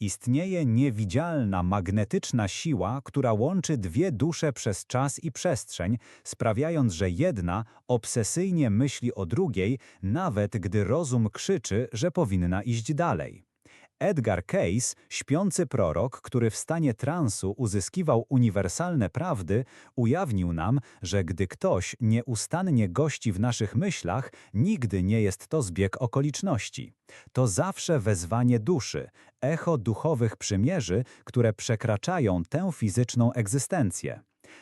Istnieje niewidzialna magnetyczna siła, która łączy dwie dusze przez czas i przestrzeń, sprawiając, że jedna obsesyjnie myśli o drugiej, nawet gdy rozum krzyczy, że powinna iść dalej. Edgar Cayce, śpiący prorok, który w stanie transu uzyskiwał uniwersalne prawdy, ujawnił nam, że gdy ktoś nieustannie gości w naszych myślach, nigdy nie jest to zbieg okoliczności. To zawsze wezwanie duszy, echo duchowych przymierzy, które przekraczają tę fizyczną egzystencję.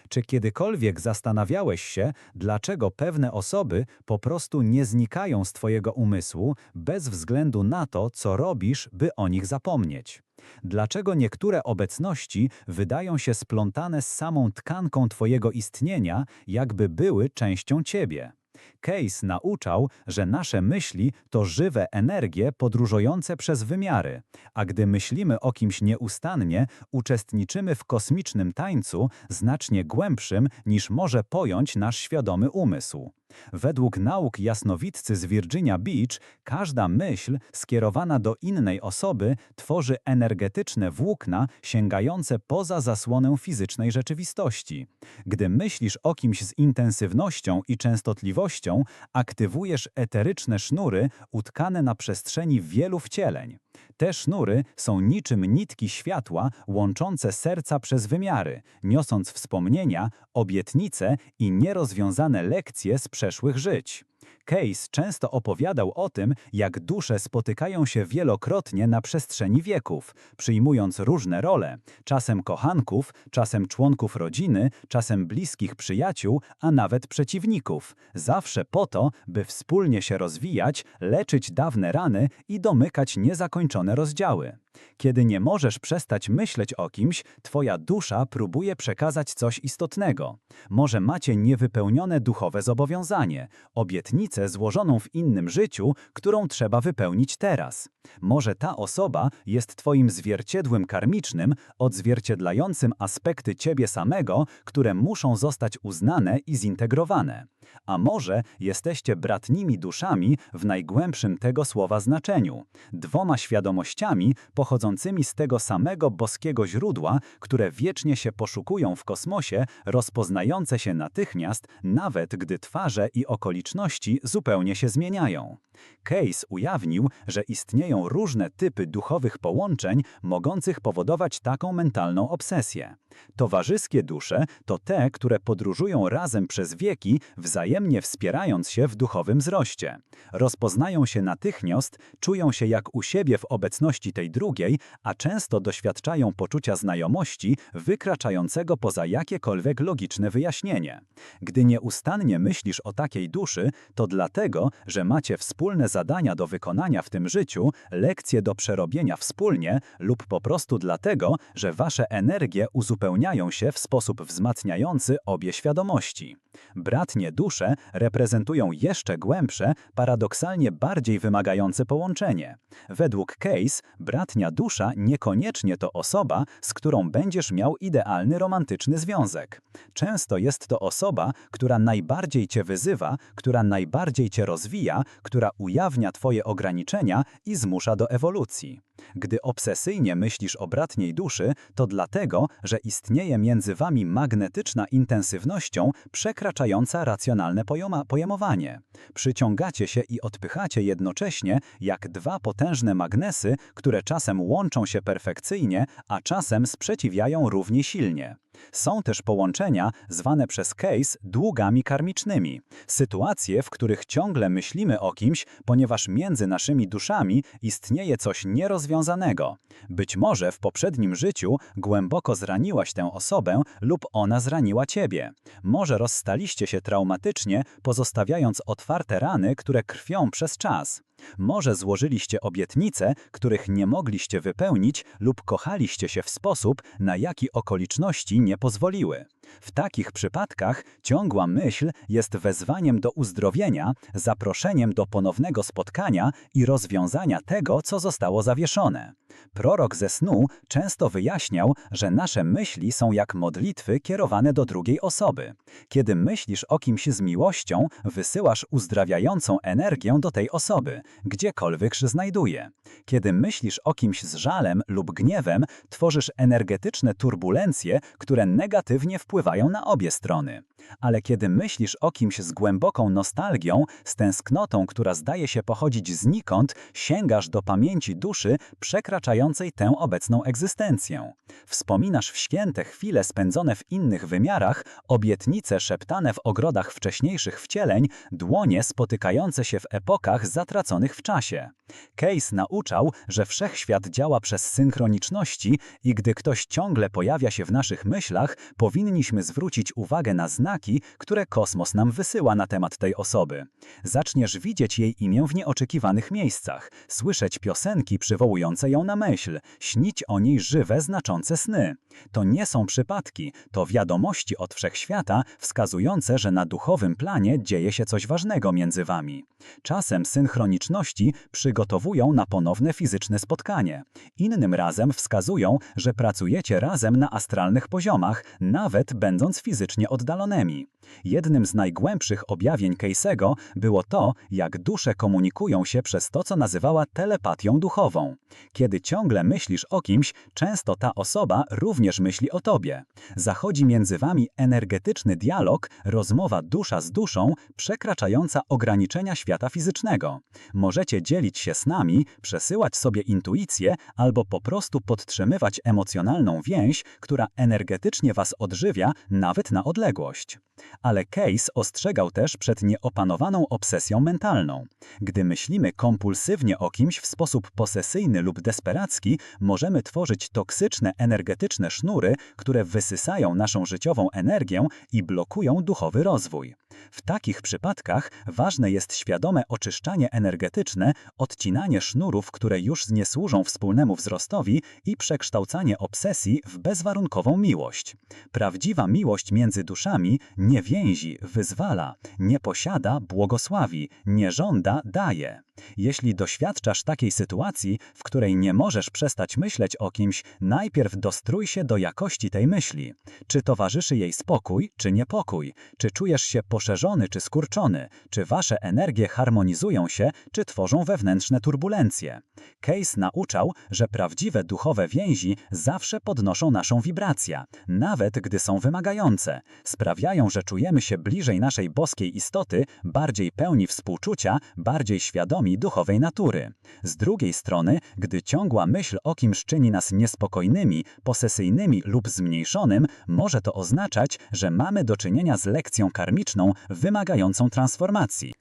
Czy kiedykolwiek zastanawiałeś się, dlaczego pewne osoby po prostu nie znikają z Twojego umysłu bez względu na to, co robisz, by o nich zapomnieć? Dlaczego niektóre obecności wydają się splątane z samą tkanką Twojego istnienia, jakby były częścią Ciebie? Case nauczał, że nasze myśli to żywe energie podróżujące przez wymiary, a gdy myślimy o kimś nieustannie, uczestniczymy w kosmicznym tańcu znacznie głębszym niż może pojąć nasz świadomy umysł. Według nauk jasnowidcy z Virginia Beach, każda myśl skierowana do innej osoby tworzy energetyczne włókna sięgające poza zasłonę fizycznej rzeczywistości. Gdy myślisz o kimś z intensywnością i częstotliwością, aktywujesz eteryczne sznury utkane na przestrzeni wielu wcieleń. Te sznury są niczym nitki światła łączące serca przez wymiary, niosąc wspomnienia, obietnice i nierozwiązane lekcje z przeszłych żyć. Case często opowiadał o tym, jak dusze spotykają się wielokrotnie na przestrzeni wieków, przyjmując różne role, czasem kochanków, czasem członków rodziny, czasem bliskich przyjaciół, a nawet przeciwników, zawsze po to, by wspólnie się rozwijać, leczyć dawne rany i domykać niezakończone rozdziały. Kiedy nie możesz przestać myśleć o kimś, twoja dusza próbuje przekazać coś istotnego. Może macie niewypełnione duchowe zobowiązanie, obietnicę złożoną w innym życiu, którą trzeba wypełnić teraz. Może ta osoba jest twoim zwierciedłem karmicznym, odzwierciedlającym aspekty ciebie samego, które muszą zostać uznane i zintegrowane. A może jesteście bratnimi duszami w najgłębszym tego słowa znaczeniu, dwoma świadomościami pochodzącymi z tego samego boskiego źródła, które wiecznie się poszukują w kosmosie, rozpoznające się natychmiast, nawet gdy twarze i okoliczności zupełnie się zmieniają. Case ujawnił, że istnieją różne typy duchowych połączeń mogących powodować taką mentalną obsesję. Towarzyskie dusze to te, które podróżują razem przez wieki, wzajemnie wspierając się w duchowym wzroście. Rozpoznają się natychmiast, czują się jak u siebie w obecności tej drugiej, a często doświadczają poczucia znajomości wykraczającego poza jakiekolwiek logiczne wyjaśnienie. Gdy nieustannie myślisz o takiej duszy, to dlatego, że macie wspólne zadania do wykonania w tym życiu, lekcje do przerobienia wspólnie lub po prostu dlatego, że wasze energie uzupełniają się w sposób wzmacniający obie świadomości. Bratnie dusze reprezentują jeszcze głębsze, paradoksalnie bardziej wymagające połączenie. Według Case, bratnia dusza niekoniecznie to osoba, z którą będziesz miał idealny romantyczny związek. Często jest to osoba, która najbardziej cię wyzywa, która najbardziej cię rozwija, która ujawnia twoje ograniczenia i zmusza do ewolucji. Gdy obsesyjnie myślisz o bratniej duszy, to dlatego, że istnieje między wami magnetyczna intensywnością przekraczająca racjonalne pojmowanie. Przyciągacie się i odpychacie jednocześnie jak dwa potężne magnesy, które czasem łączą się perfekcyjnie, a czasem sprzeciwiają równie silnie. Są też połączenia zwane przez Case długami karmicznymi. Sytuacje, w których ciągle myślimy o kimś, ponieważ między naszymi duszami istnieje coś nierozwiązanego. Być może w poprzednim życiu głęboko zraniłaś tę osobę lub ona zraniła ciebie. Może rozstaliście się traumatycznie, pozostawiając otwarte rany, które krwią przez czas. Może złożyliście obietnice, których nie mogliście wypełnić lub kochaliście się w sposób, na jaki okoliczności nie pozwoliły. W takich przypadkach ciągła myśl jest wezwaniem do uzdrowienia, zaproszeniem do ponownego spotkania i rozwiązania tego, co zostało zawieszone. Prorok ze snu często wyjaśniał, że nasze myśli są jak modlitwy kierowane do drugiej osoby. Kiedy myślisz o kimś z miłością, wysyłasz uzdrawiającą energię do tej osoby, gdziekolwiek się znajduje. Kiedy myślisz o kimś z żalem lub gniewem, tworzysz energetyczne turbulencje, które negatywnie wpływają na obie strony. Ale kiedy myślisz o kimś z głęboką nostalgią, z tęsknotą, która zdaje się pochodzić znikąd, sięgasz do pamięci duszy przekraczającej tę obecną egzystencję. Wspominasz w święte chwile spędzone w innych wymiarach, obietnice szeptane w ogrodach wcześniejszych wcieleń, dłonie spotykające się w epokach zatraconych w czasie. Case nauczał, że wszechświat działa przez synchroniczności i gdy ktoś ciągle pojawia się w naszych myślach, powinniśmy zwrócić uwagę na znaki, które kosmos nam wysyła na temat tej osoby. Zaczniesz widzieć jej imię w nieoczekiwanych miejscach, słyszeć piosenki przywołujące ją na myśl, śnić o niej żywe, znaczące sny. To nie są przypadki, to wiadomości od wszechświata wskazujące, że na duchowym planie dzieje się coś ważnego między wami. Czasem synchroniczności przygotowują na ponowne fizyczne spotkanie. Innym razem wskazują, że pracujecie razem na astralnych poziomach, nawet będąc fizycznie oddalonymi. Британии. Jednym z najgłębszych objawień Case'ego było to, jak dusze komunikują się przez to, co nazywała telepatią duchową. Kiedy ciągle myślisz o kimś, często ta osoba również myśli o tobie. Zachodzi między wami energetyczny dialog, rozmowa dusza z duszą, przekraczająca ograniczenia świata fizycznego. Możecie dzielić się snami, przesyłać sobie intuicję albo po prostu podtrzymywać emocjonalną więź, która energetycznie was odżywia nawet na odległość. Ale Case ostrzegał też przed nieopanowaną obsesją mentalną. Gdy myślimy kompulsywnie o kimś w sposób posesyjny lub desperacki, możemy tworzyć toksyczne energetyczne sznury, które wysysają naszą życiową energię i blokują duchowy rozwój. W takich przypadkach ważne jest świadome oczyszczanie energetyczne, odcinanie sznurów, które już nie służą wspólnemu wzrostowi i przekształcanie obsesji w bezwarunkową miłość. Prawdziwa miłość między duszami nie więzi, wyzwala, nie posiada, błogosławi, nie żąda, daje. Jeśli doświadczasz takiej sytuacji, w której nie możesz przestać myśleć o kimś, najpierw dostrój się do jakości tej myśli. Czy towarzyszy jej spokój, czy niepokój? Czy czujesz się poszerzony, czy skurczony? Czy wasze energie harmonizują się, czy tworzą wewnętrzne turbulencje? Case nauczał, że prawdziwe duchowe więzi zawsze podnoszą naszą wibrację, nawet gdy są wymagające. Sprawiają, że czujemy się bliżej naszej boskiej istoty, bardziej pełni współczucia, bardziej świadomi duchowej natury. Z drugiej strony, gdy ciągła myśl o kimś czyni nas niespokojnymi, posesyjnymi lub zmniejszonym, może to oznaczać, że mamy do czynienia z lekcją karmiczną wymagającą transformacji.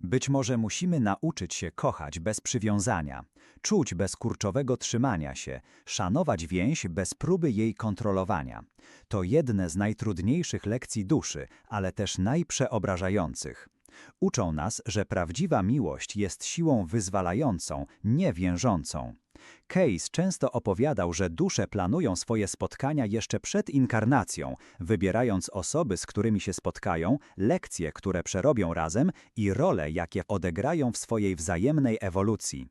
Być może musimy nauczyć się kochać bez przywiązania, czuć bez kurczowego trzymania się, szanować więź bez próby jej kontrolowania. To jedne z najtrudniejszych lekcji duszy, ale też najprzeobrażających. Uczą nas, że prawdziwa miłość jest siłą wyzwalającą, nie więżącą. Case często opowiadał, że dusze planują swoje spotkania jeszcze przed inkarnacją, wybierając osoby, z którymi się spotkają, lekcje, które przerobią razem i role, jakie odegrają w swojej wzajemnej ewolucji.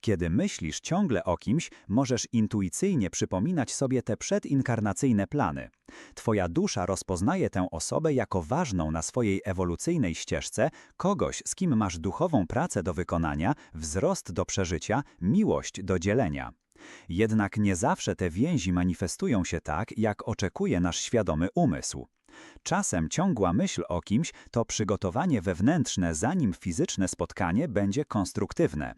Kiedy myślisz ciągle o kimś, możesz intuicyjnie przypominać sobie te przedinkarnacyjne plany. Twoja dusza rozpoznaje tę osobę jako ważną na swojej ewolucyjnej ścieżce, kogoś, z kim masz duchową pracę do wykonania, wzrost do przeżycia, miłość do dzielenia. Jednak nie zawsze te więzi manifestują się tak, jak oczekuje nasz świadomy umysł. Czasem ciągła myśl o kimś to przygotowanie wewnętrzne, zanim fizyczne spotkanie będzie konstruktywne.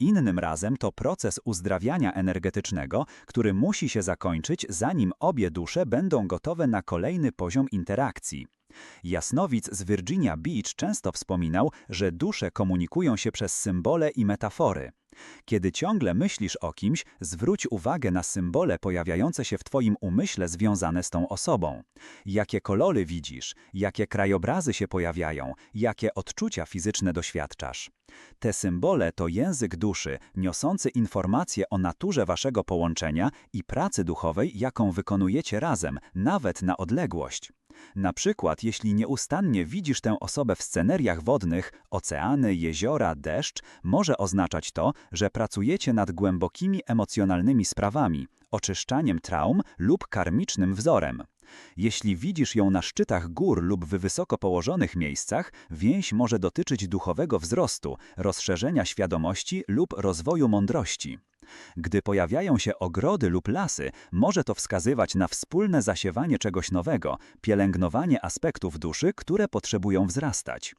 Innym razem to proces uzdrawiania energetycznego, który musi się zakończyć, zanim obie dusze będą gotowe na kolejny poziom interakcji. Jasnowic z Virginia Beach często wspominał, że dusze komunikują się przez symbole i metafory. Kiedy ciągle myślisz o kimś, zwróć uwagę na symbole pojawiające się w Twoim umyśle związane z tą osobą. Jakie kolory widzisz, jakie krajobrazy się pojawiają, jakie odczucia fizyczne doświadczasz. Te symbole to język duszy, niosący informacje o naturze Waszego połączenia i pracy duchowej, jaką wykonujecie razem, nawet na odległość. Na przykład, jeśli nieustannie widzisz tę osobę w sceneriach wodnych, oceany, jeziora, deszcz, może oznaczać to, że pracujecie nad głębokimi emocjonalnymi sprawami, oczyszczaniem traum lub karmicznym wzorem. Jeśli widzisz ją na szczytach gór lub w wysoko położonych miejscach, więź może dotyczyć duchowego wzrostu, rozszerzenia świadomości lub rozwoju mądrości. Gdy pojawiają się ogrody lub lasy, może to wskazywać na wspólne zasiewanie czegoś nowego, pielęgnowanie aspektów duszy, które potrzebują wzrastać.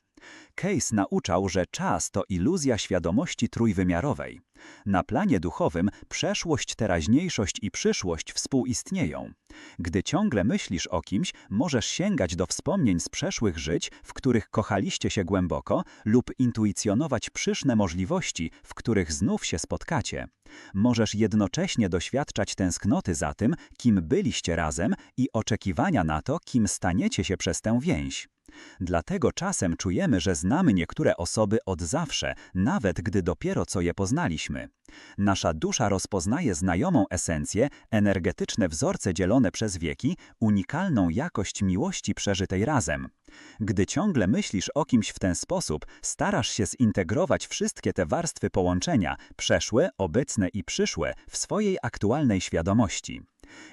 Case nauczał, że czas to iluzja świadomości trójwymiarowej. Na planie duchowym przeszłość, teraźniejszość i przyszłość współistnieją. Gdy ciągle myślisz o kimś, możesz sięgać do wspomnień z przeszłych żyć, w których kochaliście się głęboko, lub intuicjonować przyszłe możliwości, w których znów się spotkacie. Możesz jednocześnie doświadczać tęsknoty za tym, kim byliście razem i oczekiwania na to, kim staniecie się przez tę więź. Dlatego czasem czujemy, że znamy niektóre osoby od zawsze, nawet gdy dopiero co je poznaliśmy. Nasza dusza rozpoznaje znajomą esencję, energetyczne wzorce dzielone przez wieki, unikalną jakość miłości przeżytej razem. Gdy ciągle myślisz o kimś w ten sposób, starasz się zintegrować wszystkie te warstwy połączenia, przeszłe, obecne i przyszłe, w swojej aktualnej świadomości.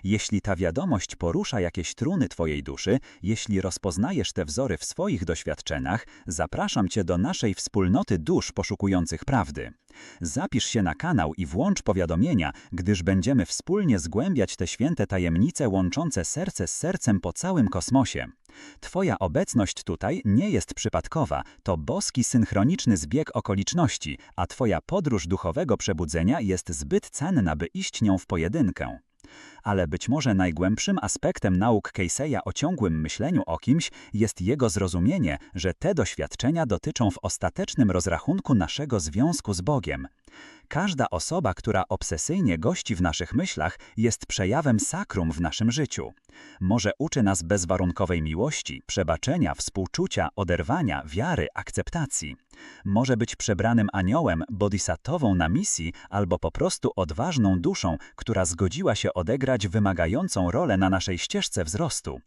Jeśli ta wiadomość porusza jakieś struny Twojej duszy, jeśli rozpoznajesz te wzory w swoich doświadczeniach, zapraszam Cię do naszej wspólnoty dusz poszukujących prawdy. Zapisz się na kanał i włącz powiadomienia, gdyż będziemy wspólnie zgłębiać te święte tajemnice łączące serce z sercem po całym kosmosie. Twoja obecność tutaj nie jest przypadkowa, to boski synchroniczny zbieg okoliczności, a Twoja podróż duchowego przebudzenia jest zbyt cenna, by iść nią w pojedynkę ale być może najgłębszym aspektem nauk Casey'a o ciągłym myśleniu o kimś jest jego zrozumienie, że te doświadczenia dotyczą w ostatecznym rozrachunku naszego związku z Bogiem. Każda osoba, która obsesyjnie gości w naszych myślach, jest przejawem sakrum w naszym życiu. Może uczy nas bezwarunkowej miłości, przebaczenia, współczucia, oderwania, wiary, akceptacji. Może być przebranym aniołem, bodhisatową na misji albo po prostu odważną duszą, która zgodziła się odegrać wymagającą rolę na naszej ścieżce wzrostu.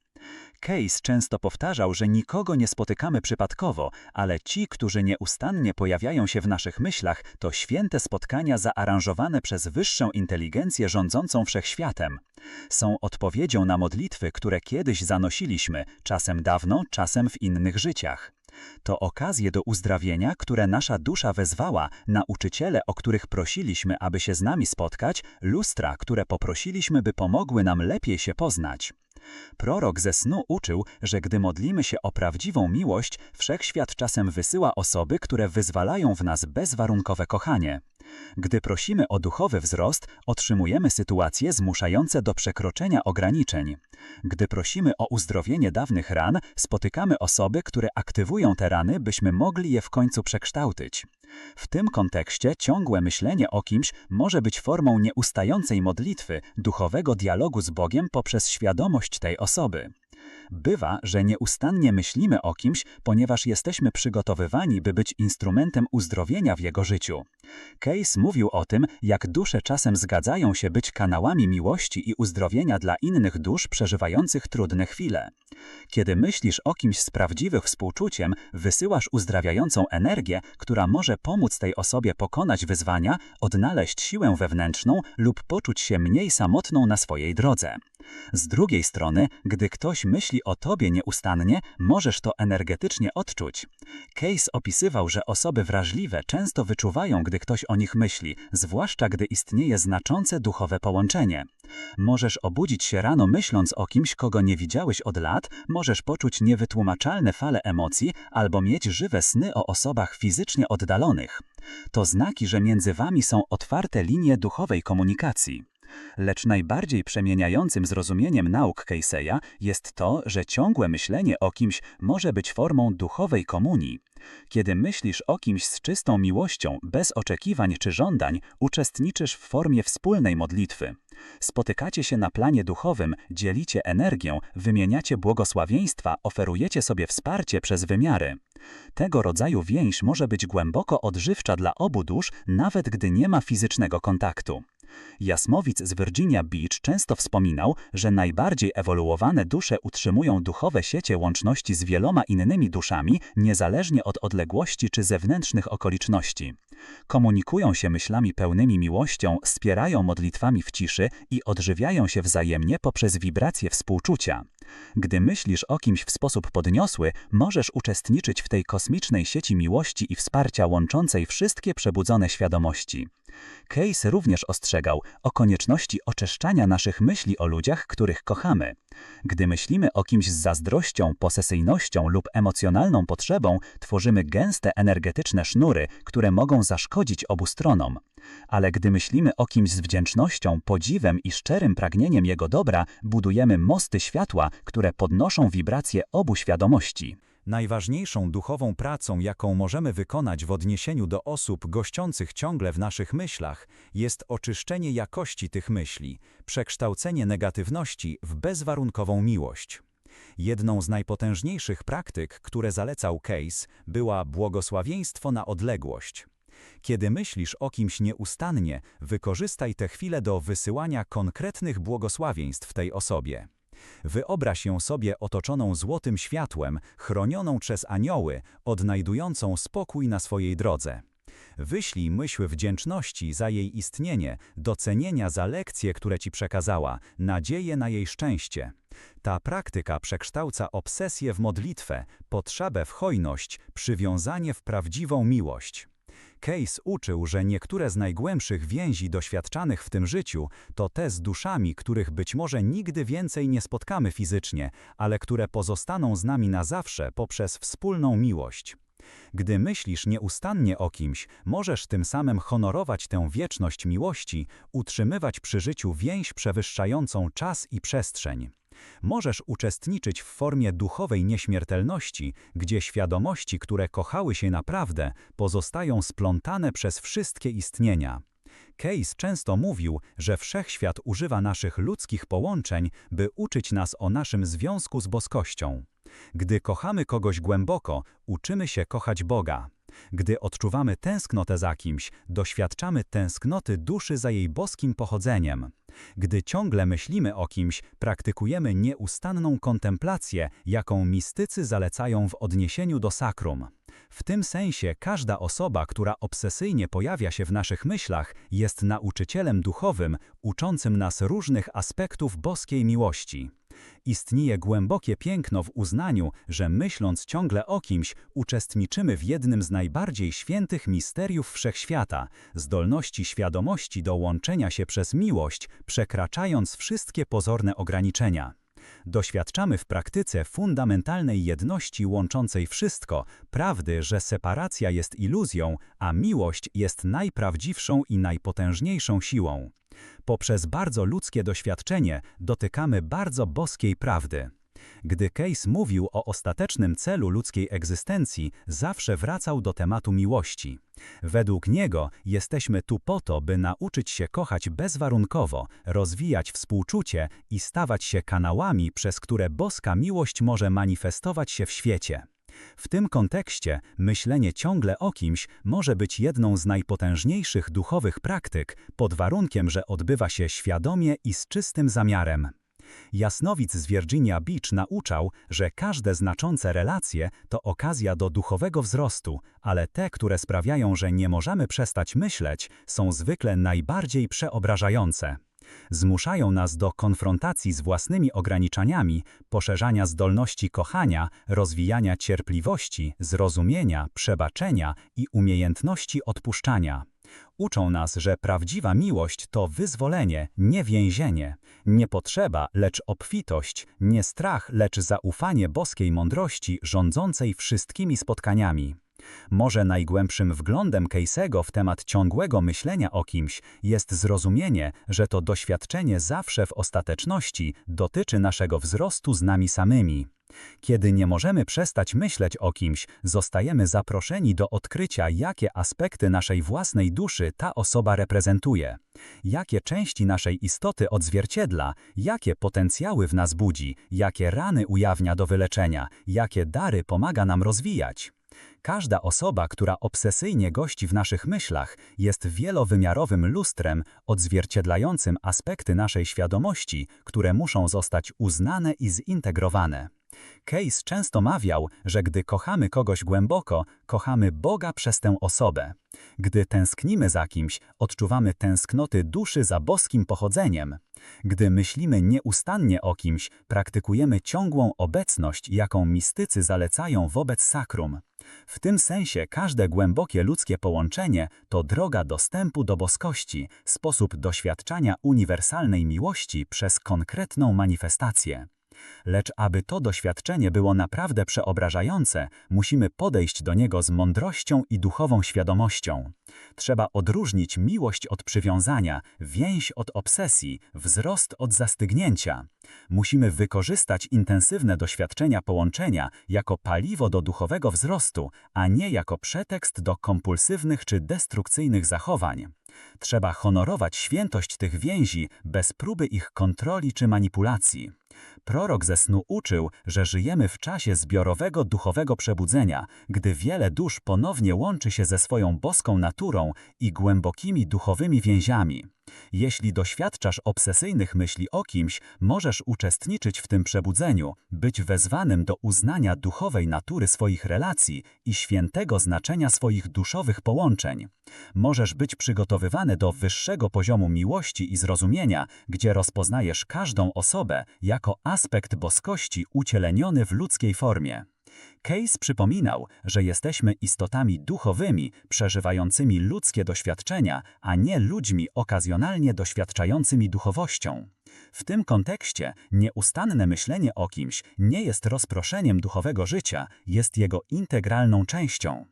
Case często powtarzał, że nikogo nie spotykamy przypadkowo, ale ci, którzy nieustannie pojawiają się w naszych myślach, to święte spotkania zaaranżowane przez wyższą inteligencję rządzącą wszechświatem. Są odpowiedzią na modlitwy, które kiedyś zanosiliśmy, czasem dawno, czasem w innych życiach. To okazje do uzdrawienia, które nasza dusza wezwała, nauczyciele, o których prosiliśmy, aby się z nami spotkać, lustra, które poprosiliśmy, by pomogły nam lepiej się poznać. Prorok ze snu uczył, że gdy modlimy się o prawdziwą miłość, wszechświat czasem wysyła osoby, które wyzwalają w nas bezwarunkowe kochanie. Gdy prosimy o duchowy wzrost, otrzymujemy sytuacje zmuszające do przekroczenia ograniczeń. Gdy prosimy o uzdrowienie dawnych ran, spotykamy osoby, które aktywują te rany, byśmy mogli je w końcu przekształcić. W tym kontekście ciągłe myślenie o kimś może być formą nieustającej modlitwy, duchowego dialogu z Bogiem poprzez świadomość tej osoby. Bywa, że nieustannie myślimy o kimś, ponieważ jesteśmy przygotowywani, by być instrumentem uzdrowienia w jego życiu. Case mówił o tym, jak dusze czasem zgadzają się być kanałami miłości i uzdrowienia dla innych dusz przeżywających trudne chwile. Kiedy myślisz o kimś z prawdziwym współczuciem, wysyłasz uzdrawiającą energię, która może pomóc tej osobie pokonać wyzwania, odnaleźć siłę wewnętrzną lub poczuć się mniej samotną na swojej drodze. Z drugiej strony, gdy ktoś myśli o tobie nieustannie, możesz to energetycznie odczuć. Case opisywał, że osoby wrażliwe często wyczuwają, gdy ktoś o nich myśli, zwłaszcza gdy istnieje znaczące duchowe połączenie. Możesz obudzić się rano myśląc o kimś, kogo nie widziałeś od lat, możesz poczuć niewytłumaczalne fale emocji albo mieć żywe sny o osobach fizycznie oddalonych. To znaki, że między wami są otwarte linie duchowej komunikacji. Lecz najbardziej przemieniającym zrozumieniem nauk Casey'a jest to, że ciągłe myślenie o kimś może być formą duchowej komunii. Kiedy myślisz o kimś z czystą miłością, bez oczekiwań czy żądań, uczestniczysz w formie wspólnej modlitwy. Spotykacie się na planie duchowym, dzielicie energię, wymieniacie błogosławieństwa, oferujecie sobie wsparcie przez wymiary. Tego rodzaju więź może być głęboko odżywcza dla obu dusz, nawet gdy nie ma fizycznego kontaktu. Jasmowic z Virginia Beach często wspominał, że najbardziej ewoluowane dusze utrzymują duchowe siecie łączności z wieloma innymi duszami, niezależnie od odległości czy zewnętrznych okoliczności. Komunikują się myślami pełnymi miłością, wspierają modlitwami w ciszy i odżywiają się wzajemnie poprzez wibracje współczucia. Gdy myślisz o kimś w sposób podniosły, możesz uczestniczyć w tej kosmicznej sieci miłości i wsparcia łączącej wszystkie przebudzone świadomości. Case również ostrzegał o konieczności oczyszczania naszych myśli o ludziach, których kochamy. Gdy myślimy o kimś z zazdrością, posesyjnością lub emocjonalną potrzebą, tworzymy gęste energetyczne sznury, które mogą zaszkodzić obu stronom. Ale gdy myślimy o kimś z wdzięcznością, podziwem i szczerym pragnieniem jego dobra, budujemy mosty światła, które podnoszą wibracje obu świadomości. Najważniejszą duchową pracą, jaką możemy wykonać w odniesieniu do osób gościących ciągle w naszych myślach, jest oczyszczenie jakości tych myśli, przekształcenie negatywności w bezwarunkową miłość. Jedną z najpotężniejszych praktyk, które zalecał Case, była błogosławieństwo na odległość. Kiedy myślisz o kimś nieustannie, wykorzystaj tę chwilę do wysyłania konkretnych błogosławieństw tej osobie. Wyobraź ją sobie otoczoną złotym światłem, chronioną przez anioły, odnajdującą spokój na swojej drodze. Wyślij myśl wdzięczności za jej istnienie, docenienia za lekcje, które ci przekazała, nadzieję na jej szczęście. Ta praktyka przekształca obsesję w modlitwę, potrzebę w hojność, przywiązanie w prawdziwą miłość. Case uczył, że niektóre z najgłębszych więzi doświadczanych w tym życiu to te z duszami, których być może nigdy więcej nie spotkamy fizycznie, ale które pozostaną z nami na zawsze poprzez wspólną miłość. Gdy myślisz nieustannie o kimś, możesz tym samym honorować tę wieczność miłości, utrzymywać przy życiu więź przewyższającą czas i przestrzeń. Możesz uczestniczyć w formie duchowej nieśmiertelności, gdzie świadomości, które kochały się naprawdę, pozostają splątane przez wszystkie istnienia. Case często mówił, że wszechświat używa naszych ludzkich połączeń, by uczyć nas o naszym związku z boskością. Gdy kochamy kogoś głęboko, uczymy się kochać Boga. Gdy odczuwamy tęsknotę za kimś, doświadczamy tęsknoty duszy za jej boskim pochodzeniem. Gdy ciągle myślimy o kimś, praktykujemy nieustanną kontemplację, jaką mistycy zalecają w odniesieniu do sakrum. W tym sensie każda osoba, która obsesyjnie pojawia się w naszych myślach, jest nauczycielem duchowym, uczącym nas różnych aspektów boskiej miłości. Istnieje głębokie piękno w uznaniu, że myśląc ciągle o kimś, uczestniczymy w jednym z najbardziej świętych misteriów wszechświata, zdolności świadomości do łączenia się przez miłość, przekraczając wszystkie pozorne ograniczenia. Doświadczamy w praktyce fundamentalnej jedności łączącej wszystko, prawdy, że separacja jest iluzją, a miłość jest najprawdziwszą i najpotężniejszą siłą. Poprzez bardzo ludzkie doświadczenie dotykamy bardzo boskiej prawdy. Gdy Case mówił o ostatecznym celu ludzkiej egzystencji, zawsze wracał do tematu miłości. Według niego jesteśmy tu po to, by nauczyć się kochać bezwarunkowo, rozwijać współczucie i stawać się kanałami, przez które boska miłość może manifestować się w świecie. W tym kontekście myślenie ciągle o kimś może być jedną z najpotężniejszych duchowych praktyk, pod warunkiem, że odbywa się świadomie i z czystym zamiarem. Jasnowic z Virginia Beach nauczał, że każde znaczące relacje to okazja do duchowego wzrostu, ale te, które sprawiają, że nie możemy przestać myśleć, są zwykle najbardziej przeobrażające. Zmuszają nas do konfrontacji z własnymi ograniczeniami, poszerzania zdolności kochania, rozwijania cierpliwości, zrozumienia, przebaczenia i umiejętności odpuszczania. Uczą nas, że prawdziwa miłość to wyzwolenie, nie więzienie, nie potrzeba, lecz obfitość, nie strach, lecz zaufanie boskiej mądrości rządzącej wszystkimi spotkaniami. Może najgłębszym wglądem Casey'ego w temat ciągłego myślenia o kimś jest zrozumienie, że to doświadczenie zawsze w ostateczności dotyczy naszego wzrostu z nami samymi. Kiedy nie możemy przestać myśleć o kimś, zostajemy zaproszeni do odkrycia, jakie aspekty naszej własnej duszy ta osoba reprezentuje, jakie części naszej istoty odzwierciedla, jakie potencjały w nas budzi, jakie rany ujawnia do wyleczenia, jakie dary pomaga nam rozwijać. Każda osoba, która obsesyjnie gości w naszych myślach, jest wielowymiarowym lustrem odzwierciedlającym aspekty naszej świadomości, które muszą zostać uznane i zintegrowane. Case często mawiał, że gdy kochamy kogoś głęboko, kochamy Boga przez tę osobę. Gdy tęsknimy za kimś, odczuwamy tęsknoty duszy za boskim pochodzeniem. Gdy myślimy nieustannie o kimś, praktykujemy ciągłą obecność, jaką mistycy zalecają wobec sakrum. W tym sensie każde głębokie ludzkie połączenie to droga dostępu do boskości, sposób doświadczania uniwersalnej miłości przez konkretną manifestację. Lecz aby to doświadczenie było naprawdę przeobrażające, musimy podejść do niego z mądrością i duchową świadomością. Trzeba odróżnić miłość od przywiązania, więź od obsesji, wzrost od zastygnięcia. Musimy wykorzystać intensywne doświadczenia połączenia jako paliwo do duchowego wzrostu, a nie jako pretekst do kompulsywnych czy destrukcyjnych zachowań. Trzeba honorować świętość tych więzi bez próby ich kontroli czy manipulacji. Prorok ze snu uczył, że żyjemy w czasie zbiorowego duchowego przebudzenia, gdy wiele dusz ponownie łączy się ze swoją boską naturą i głębokimi duchowymi więziami. Jeśli doświadczasz obsesyjnych myśli o kimś, możesz uczestniczyć w tym przebudzeniu, być wezwanym do uznania duchowej natury swoich relacji i świętego znaczenia swoich duszowych połączeń. Możesz być przygotowywany do wyższego poziomu miłości i zrozumienia, gdzie rozpoznajesz każdą osobę jako aspekt boskości ucieleniony w ludzkiej formie. Case przypominał, że jesteśmy istotami duchowymi, przeżywającymi ludzkie doświadczenia, a nie ludźmi okazjonalnie doświadczającymi duchowością. W tym kontekście nieustanne myślenie o kimś nie jest rozproszeniem duchowego życia, jest jego integralną częścią.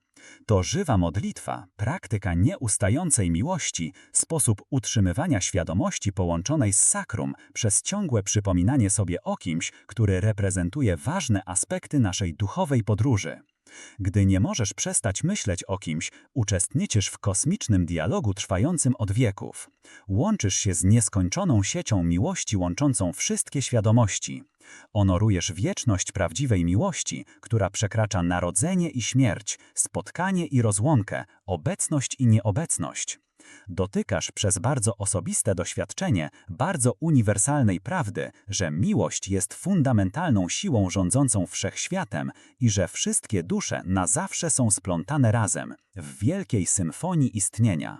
To żywa modlitwa, praktyka nieustającej miłości, sposób utrzymywania świadomości połączonej z sakrum przez ciągłe przypominanie sobie o kimś, który reprezentuje ważne aspekty naszej duchowej podróży. Gdy nie możesz przestać myśleć o kimś, uczestniczysz w kosmicznym dialogu trwającym od wieków. Łączysz się z nieskończoną siecią miłości łączącą wszystkie świadomości. Honorujesz wieczność prawdziwej miłości, która przekracza narodzenie i śmierć, spotkanie i rozłąkę, obecność i nieobecność. Dotykasz przez bardzo osobiste doświadczenie bardzo uniwersalnej prawdy, że miłość jest fundamentalną siłą rządzącą wszechświatem i że wszystkie dusze na zawsze są splątane razem, w wielkiej symfonii istnienia.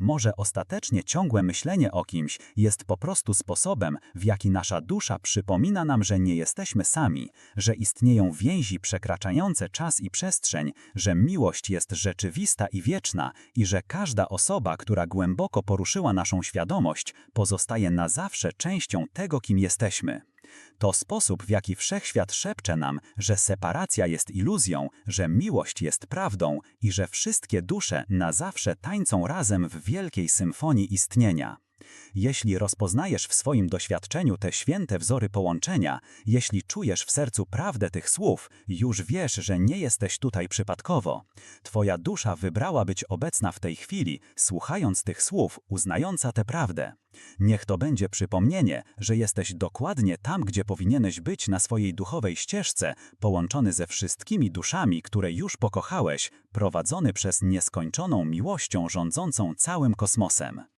Może ostatecznie ciągłe myślenie o kimś jest po prostu sposobem, w jaki nasza dusza przypomina nam, że nie jesteśmy sami, że istnieją więzi przekraczające czas i przestrzeń, że miłość jest rzeczywista i wieczna i że każda osoba, która głęboko poruszyła naszą świadomość, pozostaje na zawsze częścią tego, kim jesteśmy. To sposób, w jaki wszechświat szepcze nam, że separacja jest iluzją, że miłość jest prawdą i że wszystkie dusze na zawsze tańczą razem w wielkiej symfonii istnienia. Jeśli rozpoznajesz w swoim doświadczeniu te święte wzory połączenia, jeśli czujesz w sercu prawdę tych słów, już wiesz, że nie jesteś tutaj przypadkowo. Twoja dusza wybrała być obecna w tej chwili, słuchając tych słów, uznająca tę prawdę. Niech to będzie przypomnienie, że jesteś dokładnie tam, gdzie powinieneś być na swojej duchowej ścieżce, połączony ze wszystkimi duszami, które już pokochałeś, prowadzony przez nieskończoną miłością rządzącą całym kosmosem.